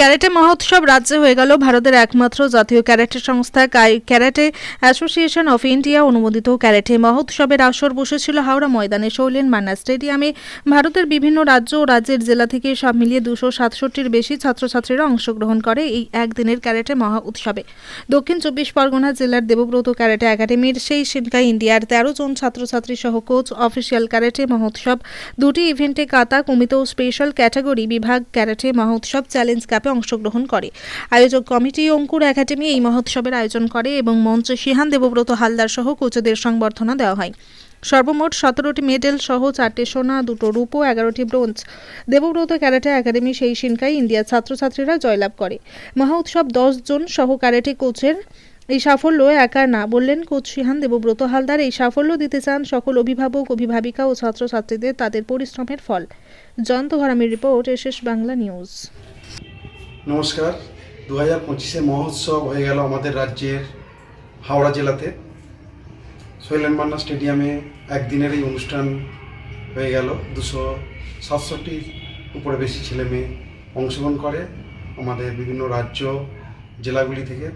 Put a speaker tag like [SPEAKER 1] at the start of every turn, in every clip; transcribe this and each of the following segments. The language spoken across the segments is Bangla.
[SPEAKER 1] ক্যারাটে মহোৎসব রাজ্যে হয়ে গেল ভারতের একমাত্র জাতীয় ক্যারাটে সংস্থা ক্যারাটে অ্যাসোসিয়েশন অফ ইন্ডিয়া অনুমোদিত ক্যারাটে মহোৎসবের আসর বসেছিল হাওড়া ময়দানে শৈলেন মান্না স্টেডিয়ামে। ভারতের বিভিন্ন রাজ্য ও রাজ্যের জেলা থেকে সব মিলিয়ে দুশো সাতষট্টির বেশি ছাত্রছাত্রীরা অংশগ্রহণ করে এই একদিনের ক্যারাটে মহা উৎসবে দক্ষিণ চব্বিশ পরগনা জেলার দেবব্রত ক্যারাটে একাডেমির সেই সিনকা ইন্ডিয়ার তেরো জন ছাত্রছাত্রী সহ কোচ অফিসিয়াল ক্যারাটে মহোৎসব। দুটি ইভেন্টে কাতা কমিত স্পেশাল ক্যাটাগরি বিভাগ ক্যারাটে মহোৎসব চ্যালেঞ্জ কাপে অংশগ্রহণ করে। আয়োজক কমিটি অঙ্কুর একাডেমি এই মহোৎসবের আয়োজন করে এবং মঞ্চে সিহান দেবব্রত হালদার সহ কোচদের সংবর্ধনা দেওয়া হয়। সর্বমোট সতেরোটি মেডেল সহ চারটে সোনা, দুটো রূপো, এগারোটি ব্রোঞ্জ। দেবব্রত ক্যারাটে একাডেমি সেই সিনকাই ইন্ডিয়ার ছাত্রছাত্রীরা জয়লাভ করে। মহা উৎসব দশ জন সহ ক্যারাটে কোচের এই সাফল্য একা না বললেন কোচ সিহান দেবব্রত হালদার। এই সাফল্য দিতে চান সকল অভিভাবক, অভিভাবিকা ও ছাত্রছাত্রীদের তাদের পরিশ্রমের ফল। জয়ন্ত ঘরামির রিপোর্ট এসএস বাংলা নিউজ।
[SPEAKER 2] নমস্কার। দু হাজার পঁচিশে মহোৎসব হয়ে গেল আমাদের রাজ্যের হাওড়া জেলাতে। শৈলেন মান্না স্টেডিয়ামে একদিনের এই অনুষ্ঠান হয়ে গেল। দুশো সাতষট্টির উপরে বেশি ছেলে মেয়ে অংশগ্রহণ করে আমাদের বিভিন্ন রাজ্য জেলাগুলি থেকে।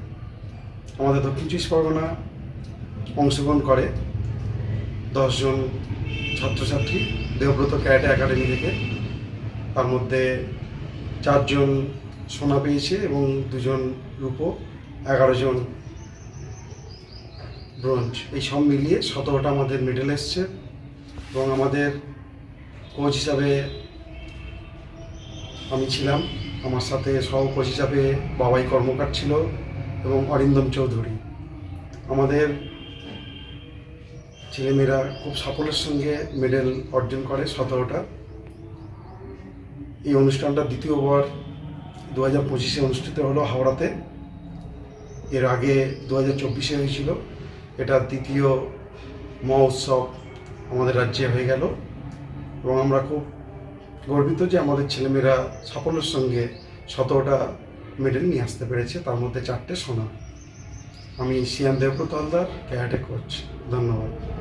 [SPEAKER 2] আমাদের দক্ষিণ চব্বিশ পরগনা অংশগ্রহণ করে দশজন ছাত্রছাত্রী দেবব্রত ক্যারাটে একাডেমি থেকে। তার মধ্যে চারজন সোনা পেয়েছে এবং দুজন রূপো, এগারো জন ব্রোঞ্জ। এই সব মিলিয়ে সতেরোটা আমাদের মেডেল এসছে এবং আমাদের কোচ হিসাবে আমি ছিলাম। আমার সাথে সহ কোচ হিসাবে বাবাই কর্মকার ছিল এবং অরিন্দম চৌধুরী। আমাদের ছেলেমেয়েরা খুব সাফল্যের সঙ্গে মেডেল অর্জন করে সতেরোটা। এই অনুষ্ঠানটা দ্বিতীয়বার দু হাজার পঁচিশে অনুষ্ঠিত হলো হাওড়াতে। এর আগে দু হাজার চব্বিশে হয়েছিল। এটা দ্বিতীয় মহোৎসব আমাদের রাজ্যে হয়ে গেল। এবং আমরা খুব গর্বিত যে আমাদের ছেলেমেয়েরা সাফল্যের সঙ্গে সতেরোটা মেডেল নিয়ে আসতে পেরেছে। তার মধ্যে চারটে সোনা। আমি সিয়ান দেবব্রত হালদার, ক্যারাটে কোচ। ধন্যবাদ।